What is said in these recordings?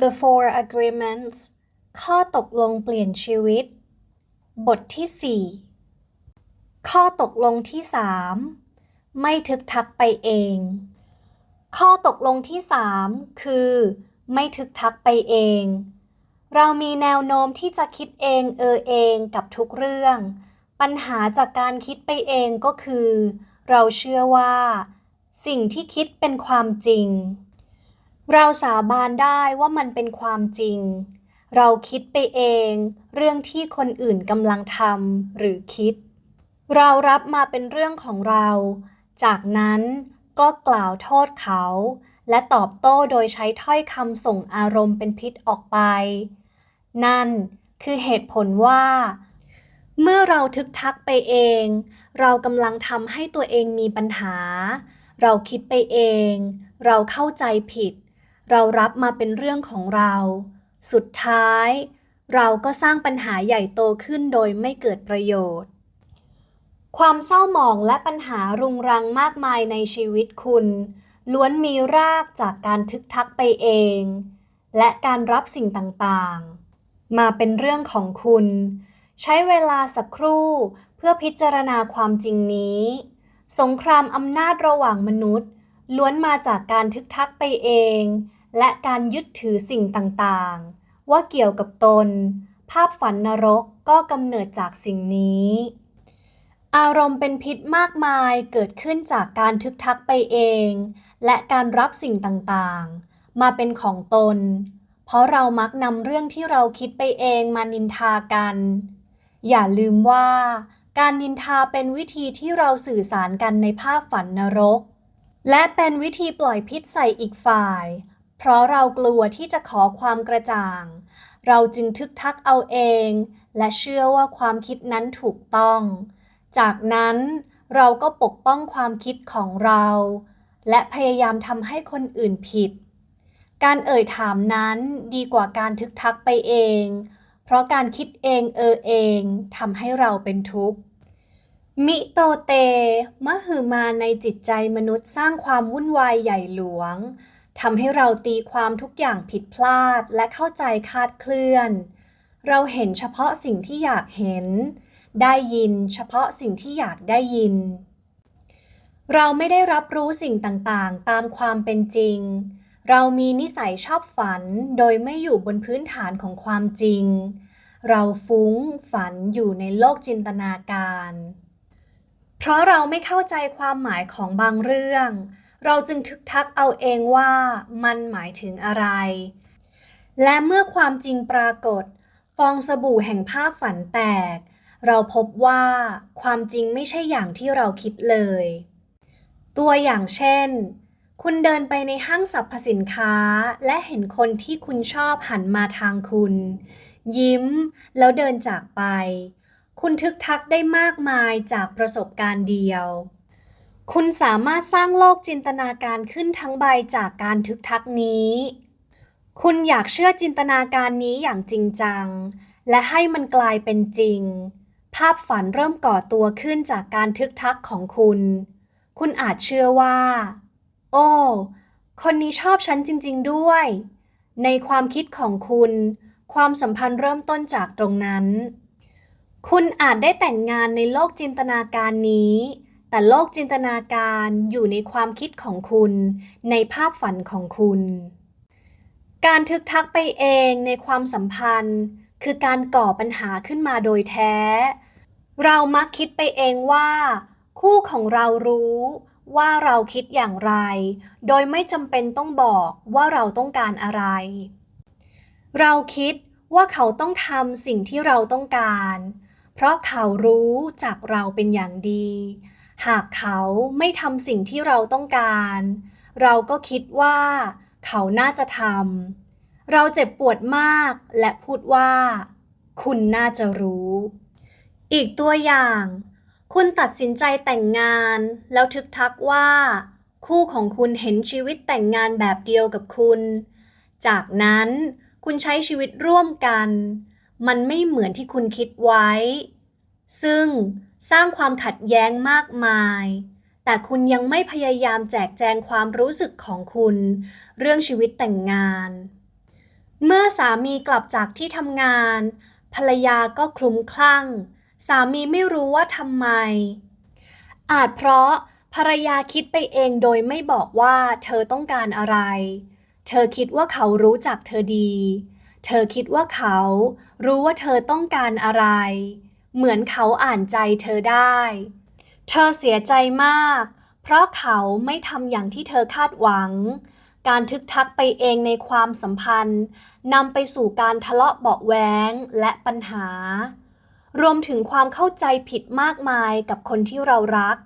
The Four Agreements ข้อตกลงเปลี่ยนชีวิต บทที่ 4 ข้อตกลงที่ 3 ไม่ทึกทักไปเอง ข้อตกลงที่ 3 คือ ไม่ทึกทักไปเอง เรามีแนวโน้มที่จะคิดเองเออเองกับทุกเรื่อง ปัญหาจากการคิดไปเองก็คือ เราเชื่อว่า สิ่งที่คิดเป็นความจริง เราสาบานได้ว่ามันเป็นความจริง เราคิดไปเองเรื่องที่คนอื่นกำลังทำหรือคิด เรารับมาเป็นเรื่องของเรา จากนั้นก็กล่าวโทษเขา และตอบโต้โดยใช้ถ้อยคำส่งอารมณ์เป็นพิษออกไป นั่นคือเหตุผลว่า เมื่อเราทึกทักไปเอง เรากำลังทำให้ตัวเองมีปัญหา เราคิดไปเอง เราเข้าใจผิด เรารับมาเป็นเรื่องของเรา สุดท้าย เราก็สร้างปัญหาใหญ่โตขึ้นโดยไม่เกิดประโยชน์ ความเศร้าหมองและปัญหารุงรังมากมายในชีวิตคุณ ล้วนมีรากจากการทึกทักไปเอง และการรับสิ่งต่างๆ มาเป็นเรื่องของคุณ ใช้เวลาสักครู่เพื่อพิจารณาความจริงนี้ สงครามอำนาจระหว่างมนุษย์ล้วนมาจากการทึกทักไปเอง และการยึดถือสิ่งต่างๆ ว่าเกี่ยวกับตน ภาพฝันนรกก็กำเนิดจากสิ่งนี้ อารมณ์เป็นพิษมากมายเกิดขึ้นจากการทึกทักไปเอง และการรับสิ่งต่างๆ มาเป็นของตน เพราะเรามักนำเรื่องที่เราคิดไปเองมานินทากัน อย่าลืมว่าการนินทาเป็นวิธีที่เราสื่อสารกันในภาพฝันนรก และเป็นวิธีปล่อยพิษใส่อีกฝ่าย เพราะเรากลัวที่จะขอความกระจ่าง เราจึงทึกทักเอาเอง และเชื่อว่าความคิดนั้นถูกต้อง จากนั้นเราก็ปกป้องความคิดของเรา และพยายามทำให้คนอื่นผิด การเอ่ยถามนั้นดีกว่าการทึกทักไปเอง เพราะการคิดเองเออเองทำให้เราเป็นทุกข์มิโตเตมหือมาในจิตใจมนุษย์สร้างความวุ่นวายใหญ่หลวง ทำให้เราตีความทุกอย่างผิดพลาดและเข้าใจคาดเคลื่อน เราเห็นเฉพาะสิ่งที่อยากเห็น ได้ยินเฉพาะสิ่งที่อยากได้ยิน เราไม่ได้รับรู้สิ่งต่างๆ ตามความเป็นจริง เรามีนิสัยชอบฝันโดยไม่อยู่บนพื้นฐานของความจริง เราฟุ้งฝันอยู่ในโลกจินตนาการ เพราะเราไม่เข้าใจความหมายของบางเรื่อง เราจึงทึกทักเอาเองว่ามันหมายถึงอะไร และเมื่อความจริงปรากฏ ฟองสบู่แห่งภาพฝันแตก เราพบว่าความจริงไม่ใช่อย่างที่เราคิดเลย ตัวอย่างเช่น คุณเดินไปในห้างสรรพสินค้า และเห็นคนที่คุณชอบหันมาทางคุณ ยิ้มแล้วเดินจากไป คุณทึกทักได้มากมายจากประสบการณ์เดียว คุณสามารถสร้างโลกจินตนาการขึ้นทั้งใบจากการทึกทักนี้ คุณอยากเชื่อจินตนาการนี้อย่างจริงจัง และให้มันกลายเป็นจริง ภาพฝันเริ่มก่อตัวขึ้นจากการทึกทักของคุณ คุณอาจเชื่อว่า โอ้ คนนี้ชอบฉันจริง ๆ ด้วย ในความคิดของคุณ ความสัมพันธ์เริ่มต้นจากตรงนั้น คุณอาจได้แต่งงานในโลกจินตนาการนี้ แต่โลกจินตนาการอยู่ในความคิดของคุณ ในภาพฝันของคุณ การทึกทักไปเองในความสัมพันธ์ คือการก่อปัญหาขึ้นมาโดยแท้ เรามักคิดไปเองว่า คู่ของเรารู้ว่าเราคิดอย่างไร โดยไม่จำเป็นต้องบอกว่าเราต้องการอะไร เราคิดว่าเขาต้องทำสิ่งที่เราต้องการ เพราะเขารู้จากเราเป็นอย่างดี หากเขาไม่ทำสิ่งที่เราต้องการ เราก็คิดว่า เขาน่าจะทำ เราเจ็บปวดมากและพูดว่า คุณน่าจะรู้ อีกตัวอย่าง คุณตัดสินใจแต่งงาน แล้วทึกทักว่า คู่ของคุณเห็นชีวิตแต่งงานแบบเดียวกับคุณ จากนั้นคุณใช้ชีวิตร่วมกัน มันไม่เหมือนที่คุณคิดไว้ ซึ่ง สร้างความขัดแย้งมากมาย แต่คุณยังไม่พยายามแจกแจงความรู้สึกของคุณ เรื่องชีวิตแต่งงาน เมื่อสามีกลับจากที่ทำงาน ภรรยาก็คลุ้มคลั่ง สามีไม่รู้ว่าทำไม อาจเพราะภรรยาคิดไปเองโดยไม่บอกว่าเธอต้องการอะไร เธอคิดว่าเขารู้จักเธอดี เธอคิดว่าเขารู้ว่าเธอต้องการอะไร เหมือนเขาอ่านใจเธอได้ เธอเสียใจมาก เพราะเขาไม่ทำอย่างที่เธอคาดหวัง การทึกทักไปเองในความสัมพันธ์นำไปสู่การทะเลาะเบาะแว้งและปัญหา รวมถึงความเข้าใจผิดมากมายกับคนที่เรารัก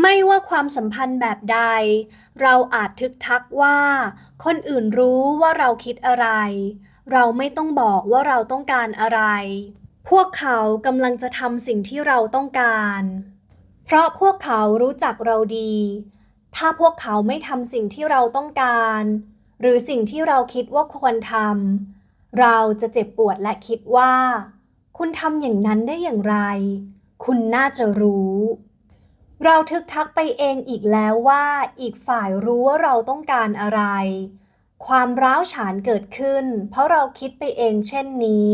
ไม่ว่าความสัมพันธ์แบบใด เราอาจทึกทักว่า คนอื่นรู้ว่าเราคิดอะไร เราไม่ต้องบอกว่าเราต้องการอะไร พวกเขากำลังจะทำสิ่งที่เราต้องการ เพราะพวกเขารู้จักเราดี ถ้าพวกเขาไม่ทำสิ่งที่เราต้องการ หรือสิ่งที่เราคิดว่าควรทำเราจะเจ็บปวดและคิดว่า คุณทำอย่างนั้นได้อย่างไร คุณน่าจะรู้ เราทึกทักไปเองอีกแล้วว่าอีกฝ่ายรู้ว่าเราต้องการอะไร ความร้าวฉานเกิดขึ้น เพราะเราคิดไปเองเช่นนี้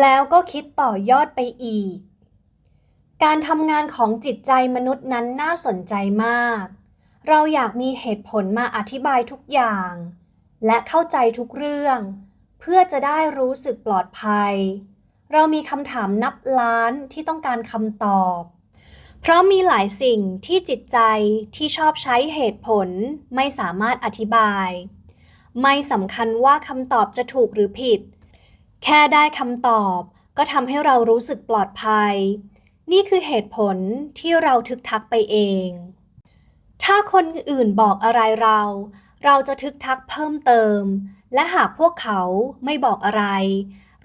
แล้วก็คิดต่อยอดไปอีก การทำงานของจิตใจมนุษย์นั้นน่าสนใจมาก เราอยากมีเหตุผลมาอธิบายทุกอย่าง และเข้าใจทุกเรื่อง เพื่อจะได้รู้สึกปลอดภัย เรามีคำถามนับล้านที่ต้องการคำตอบ เพราะมีหลายสิ่งที่จิตใจที่ชอบใช้เหตุผลไม่สามารถอธิบาย ไม่สำคัญว่าคำตอบจะถูกหรือผิด แค่ได้คำตอบก็ทำให้เรารู้สึกปลอดภัย นี่คือเหตุผลที่เราทึกทักไปเอง ถ้าคนอื่นบอกอะไรเรา เราจะทึกทักเพิ่มเติม และหากพวกเขาไม่บอกอะไร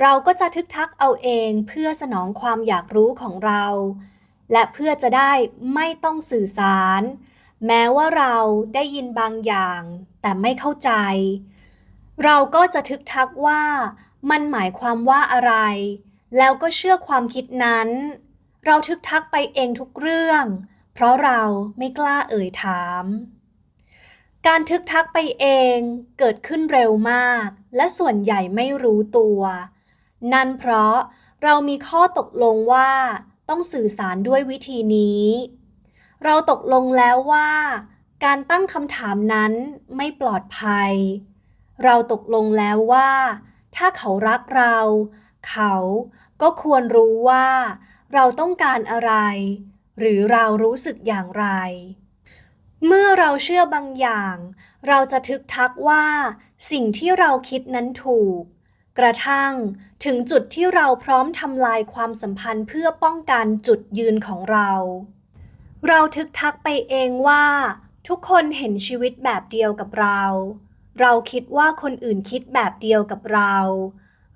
เราก็จะทึกทักเอาเองเพื่อสนองความอยากรู้ของเรา และเพื่อจะได้ไม่ต้องสื่อสาร แม้ว่าเราได้ยินบางอย่าง แต่ไม่เข้าใจ เราก็จะทึกทักว่า มันหมายความว่าอะไร แล้วก็เชื่อความคิดนั้น เราทึกทักไปเองทุกเรื่อง เพราะเราไม่กล้าเอ่ยถาม การทึกทักไปเองเกิดขึ้นเร็วมาก และส่วนใหญ่ไม่รู้ตัว นั่นเพราะเรามีข้อตกลงว่าต้องสื่อสารด้วยวิธีนี้ เราตกลงแล้วว่า การตั้งคำถามนั้นไม่ปลอดภัย เราตกลงแล้วว่า ถ้าเขารักเรา เขาก็ควรรู้ว่า เราต้องการอะไร หรือเรารู้สึกอย่างไร เมื่อเราเชื่อบางอย่าง เราจะทึกทักว่า สิ่งที่เราคิดนั้นถูก กระทั่งถึงจุดที่เราพร้อมทำลายความสัมพันธ์เพื่อป้องกันจุดยืนของเรา เราทึกทักไปเองว่า ทุกคนเห็นชีวิตแบบเดียวกับเรา เราคิดว่าคนอื่นคิดแบบเดียวกับเรา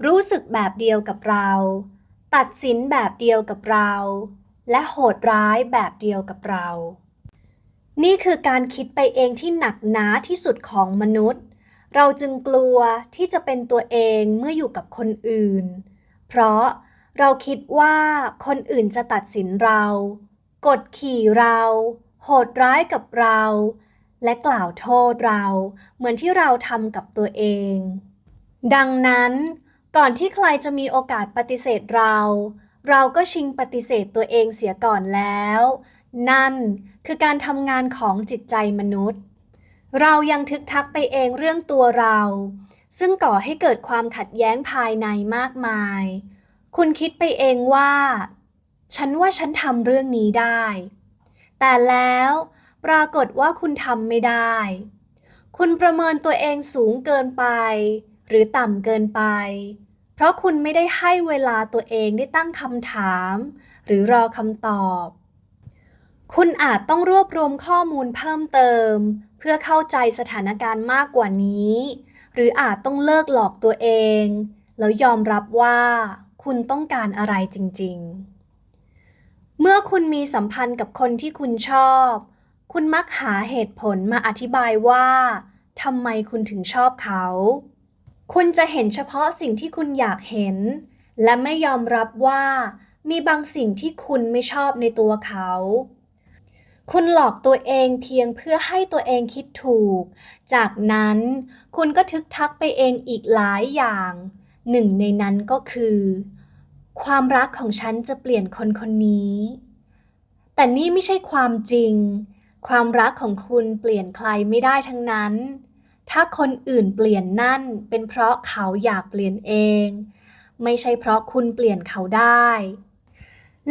รู้สึกแบบเดียวกับเรา ตัดสินแบบเดียวกับเรา และโหดร้ายแบบเดียวกับเรา นี่คือการคิดไปเองที่หนักหนาที่สุดของมนุษย์ เราจึงกลัวที่จะเป็นตัวเองเมื่ออยู่กับคนอื่น เพราะเราคิดว่าคนอื่นจะตัดสินเรา กดขี่เรา โหดร้ายกับเรา และกล่าวโทษเรา เหมือนที่เราทำกับตัวเอง ดังนั้นก่อนที่ใครจะมีโอกาสปฏิเสธเรา เราก็ชิงปฏิเสธตัวเองเสียก่อนแล้ว นั่นคือการทำงานของจิตใจมนุษย์ เรายังทึกทักไปเองเรื่องตัวเรา ซึ่งก่อให้เกิดความขัดแย้งภายในมากมาย คุณคิดไปเองว่า ฉันว่าฉันทำเรื่องนี้ได้ แต่แล้ว ปรากฏว่าคุณทำไม่ได้ คุณประเมินตัวเองสูงเกินไป หรือต่ำเกินไป เพราะคุณไม่ได้ให้เวลาตัวเองได้ตั้งคำถาม หรือรอคำตอบ คุณอาจต้องรวบรวมข้อมูลเพิ่มเติม เพื่อเข้าใจสถานการณ์มากกว่านี้ หรืออาจต้องเลิกหลอกตัวเอง แล้วยอมรับว่าคุณต้องการอะไรจริง ๆ เมื่อคุณมีสัมพันธ์กับคนที่คุณชอบ คุณมักหาเหตุผลมาอธิบายว่าทำไมคุณถึงชอบเขา คุณจะเห็นเฉพาะสิ่งที่คุณอยากเห็น และไม่ยอมรับว่ามีบางสิ่งที่คุณไม่ชอบในตัวเขา คุณหลอกตัวเองเพียงเพื่อให้ตัวเองคิดถูก จากนั้นคุณก็ทึกทักไปเองอีกหลายอย่าง หนึ่งในนั้นก็คือ ความรักของฉันจะเปลี่ยนคนคนนี้ แต่นี่ไม่ใช่ความจริง ความรักของคุณเปลี่ยนใครไม่ได้ทั้งนั้น ถ้าคนอื่นเปลี่ยนนั่นเป็นเพราะเขาอยากเปลี่ยนเอง ไม่ใช่เพราะคุณเปลี่ยนเขาได้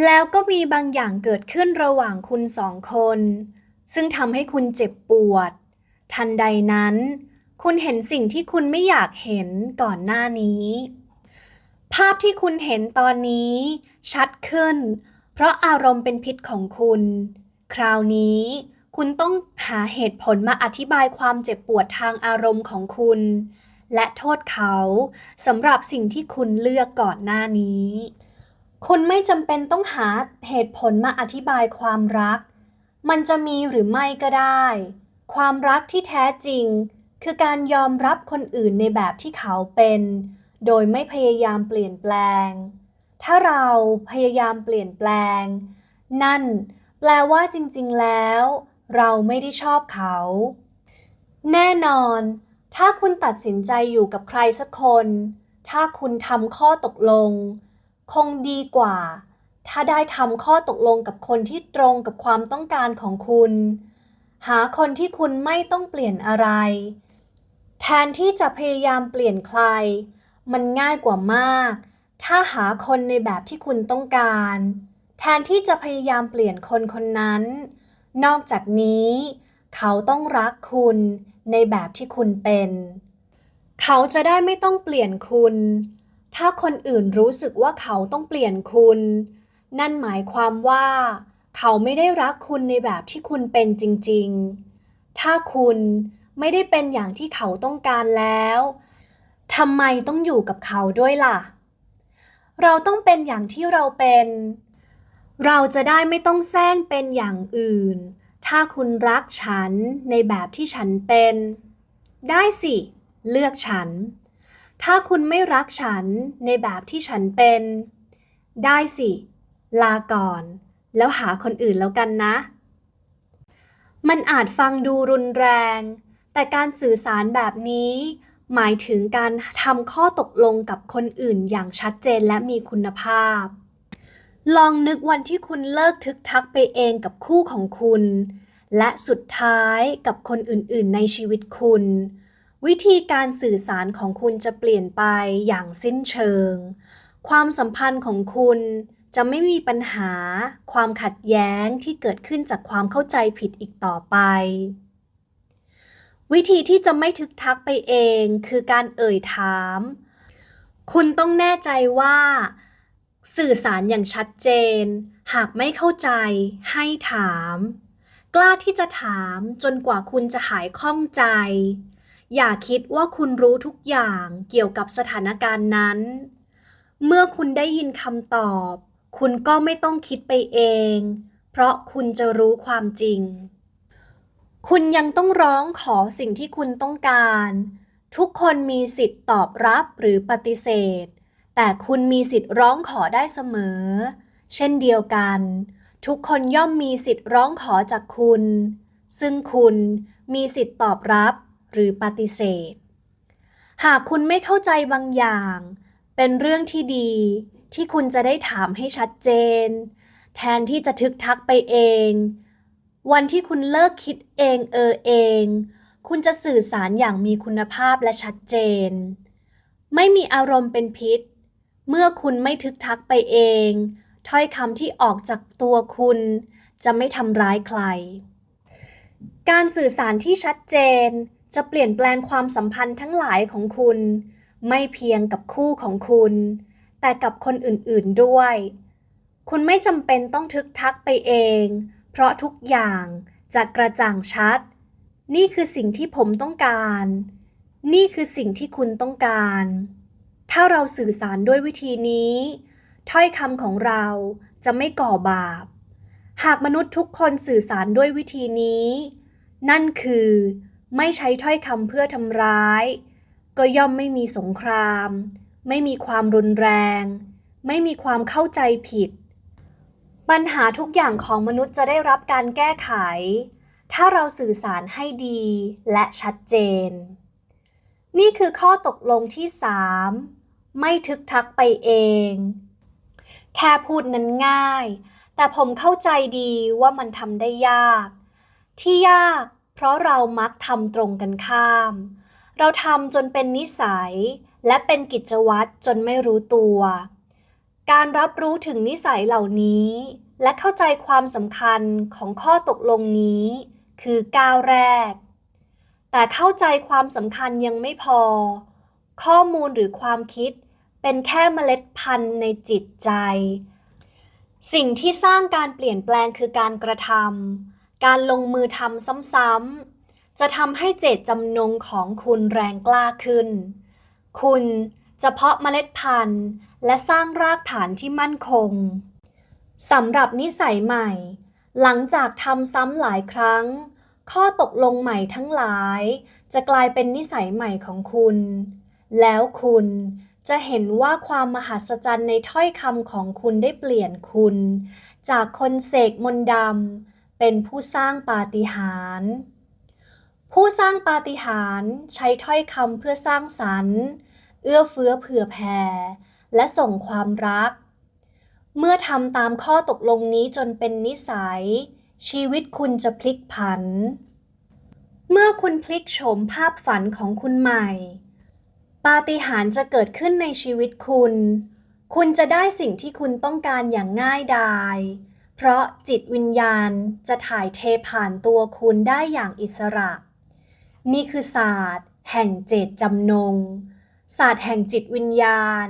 แล้วก็มีบางอย่างเกิดขึ้นระหว่างคุณสองคน ซึ่งทำให้คุณเจ็บปวด ทันใดนั้น คุณเห็นสิ่งที่คุณไม่อยากเห็นก่อนหน้านี้ ภาพที่คุณเห็นตอนนี้ชัดขึ้น เพราะอารมณ์เป็นพิษของคุณ คราวนี้ คุณต้องหาเหตุผลมาอธิบายความเจ็บปวดทางอารมณ์ของคุณ และโทษเขาสำหรับสิ่งที่คุณเลือกก่อนหน้านี้ คุณไม่จำเป็นต้องหาเหตุผลมาอธิบายความรัก มันจะมีหรือไม่ก็ได้ ความรักที่แท้จริง คือการยอมรับคนอื่นในแบบที่เขาเป็น โดยไม่พยายามเปลี่ยนแปลง ถ้าเราพยายามเปลี่ยนแปลง นั่น แปลว่าจริง ๆ แล้ว เราไม่ได้ชอบเขา แน่นอน ถ้าคุณตัดสินใจอยู่กับใครสักคน ถ้าคุณทำข้อตกลง คงดีกว่า ถ้าได้ทำข้อตกลงกับคนที่ตรงกับความต้องการของคุณ หาคนที่คุณไม่ต้องเปลี่ยนอะไร แทนที่จะพยายามเปลี่ยนใคร มันง่ายกว่ามาก ถ้าหาคนในแบบที่คุณต้องการ แทนที่จะพยายามเปลี่ยนคนคนนั้น นอกจากนี้ เขาต้องรักคุณในแบบที่คุณเป็น เขาจะได้ไม่ต้องเปลี่ยนคุณ ถ้าคนอื่นรู้สึกว่าเขาต้องเปลี่ยนคุณ นั่นหมายความว่า เขาไม่ได้รักคุณในแบบที่คุณเป็นจริง ๆ ถ้าคุณไม่ได้เป็นอย่างที่เขาต้องการแล้วทำไมต้องอยู่กับเขาด้วยล่ะ เราต้องเป็นอย่างที่เราเป็น เราจะได้ไม่ต้องแซงเป็นอย่างอื่น ถ้าคุณรักฉันในแบบที่ฉันเป็น ได้สิ เลือกฉัน ถ้าคุณไม่รักฉันในแบบที่ฉันเป็น ได้สิ ลาก่อน แล้วหาคนอื่นแล้วกันนะ มันอาจฟังดูรุนแรง แต่การสื่อสารแบบนี้หมายถึงการทำข้อตกลงกับคนอื่นอย่างชัดเจนและมีคุณภาพ ลองนึกวันที่คุณเลิกทึกทักไปเองกับคู่ของคุณ และสุดท้ายกับคนอื่นๆ ในชีวิตคุณ วิธีการสื่อสารของคุณจะเปลี่ยนไปอย่างสิ้นเชิง ความสัมพันธ์ของคุณจะไม่มีปัญหา ความขัดแย้งที่เกิดขึ้นจากความเข้าใจผิดอีกต่อไป วิธีที่จะไม่ทึกทักไปเองคือการเอ่ยถาม คุณต้องแน่ใจว่า สื่อสารอย่างชัดเจน หากไม่เข้าใจ ให้ถาม กล้าที่จะถามจนกว่าคุณจะหายข้องใจ อย่าคิดว่าคุณรู้ทุกอย่างเกี่ยวกับสถานการณ์นั้น เมื่อคุณได้ยินคำตอบ คุณก็ไม่ต้องคิดไปเอง เพราะคุณจะรู้ความจริง คุณยังต้องร้องขอสิ่งที่คุณต้องการ ทุกคนมีสิทธิ์ตอบรับหรือปฏิเสธ แต่คุณมีสิทธิ์ร้องขอได้เสมอ เช่นเดียวกัน ทุกคนย่อมมีสิทธิ์ร้องขอจากคุณ ซึ่งคุณมีสิทธิ์ตอบรับหรือปฏิเสธ หากคุณไม่เข้าใจบางอย่าง เป็นเรื่องที่ดีที่คุณจะได้ถามให้ชัดเจน แทนที่จะทึกทักไปเอง วันที่คุณเลิกคิดเองเออเอง คุณจะสื่อสารอย่างมีคุณภาพและชัดเจน ไม่มีอารมณ์เป็นพิษ เมื่อคุณไม่ทึกทักไปเอง ถ้อยคำที่ออกจากตัวคุณ จะไม่ทำร้ายใคร การสื่อสารที่ชัดเจน จะเปลี่ยนแปลงความสัมพันธ์ทั้งหลายของคุณ ไม่เพียงกับคู่ของคุณ แต่กับคนอื่นๆด้วย คุณไม่จำเป็นต้องทึกทักไปเอง เพราะทุกอย่างจะกระจ่างชัด นี่คือสิ่งที่ผมต้องการ นี่คือสิ่งที่คุณต้องการ ถ้าเราสื่อสารด้วยวิธีนี้ ถ้อยคำของเราจะไม่ก่อบาป หากมนุษย์ทุกคนสื่อสารด้วยวิธีนี้ นั่นคือ ไม่ใช้ถ้อยคำเพื่อทำร้าย ก็ย่อมไม่มีสงคราม ไม่มีความรุนแรง ไม่มีความเข้าใจผิด ปัญหาทุกอย่างของมนุษย์จะได้รับการแก้ไข ถ้าเราสื่อสารให้ดีและชัดเจนนี่คือข้อตกลงที่ 3 ไม่ทึกทักไปเอง แค่พูดนั้นง่าย แต่ผมเข้าใจดีว่ามันทำได้ยาก ที่ยากเพราะเรามักทำตรงกันข้าม เราทำจนเป็นนิสัย และเป็นกิจวัตรจนไม่รู้ตัว การรับรู้ถึงนิสัยเหล่านี้ และเข้าใจความสำคัญของข้อตกลงนี้ คือก้าวแรก แต่เข้าใจความสำคัญยังไม่พอ ข้อมูลหรือความคิด เป็นแค่เมล็ดพันธุ์ในจิตใจ สิ่งที่สร้างการเปลี่ยนแปลงคือการกระทำการลงมือทำซ้ำๆจะทำให้เจตจำนงของคุณแรงกล้าขึ้น คุณจะเพาะเมล็ดพันธุ์ และสร้างรากฐานที่มั่นคงสำหรับนิสัยใหม่ หลังจากทำซ้ำหลายครั้ง ข้อตกลงใหม่ทั้งหลาย จะกลายเป็นนิสัยใหม่ของคุณ แล้วคุณจะเห็นว่าความมหัศจรรย์ในถ้อยคำของคุณได้เปลี่ยนคุณ จากคนเสกมนต์ดำเป็นผู้สร้างปาฏิหาริย์ผู้สร้างปาฏิหาริย์ใช้ถ้อยคำเพื่อสร้างสรรค์ เอื้อเฟื้อเผื่อแผ่ และส่งความรัก เมื่อทำตามข้อตกลงนี้จนเป็นนิสัย ชีวิตคุณจะพลิกผัน เมื่อคุณพลิกโฉมภาพฝันของคุณใหม่ ปาฏิหาริย์จะเกิดขึ้นในชีวิตคุณ คุณจะได้สิ่งที่คุณต้องการอย่างง่ายดาย เพราะจิตวิญญาณจะถ่ายเทผ่านตัวคุณได้อย่างอิสระ นี่คือศาสตร์ แห่งเจตจำนง ศาสตร์แห่งจิตวิญญาณ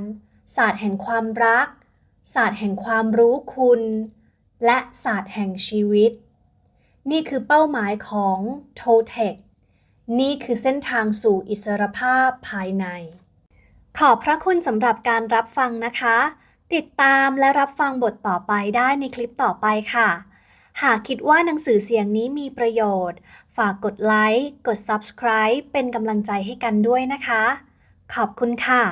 ศาสตร์แห่งความรัก ศาสตร์แห่งความรู้คุณ และศาสตร์แห่งชีวิต นี่คือเป้าหมายของโทเทค นี่คือเส้นทางสู่อิสรภาพภายใน ขอบพระคุณสำหรับการรับฟังนะคะ ติดตามและรับฟังบทต่อไปได้ในคลิปต่อไปค่ะ หากคิดว่าหนังสือเสียงนี้มีประโยชน์ ฝากกดไลค์ กด Subscribe เป็นกำลังใจให้กันด้วยนะคะ ขอบคุณค่ะ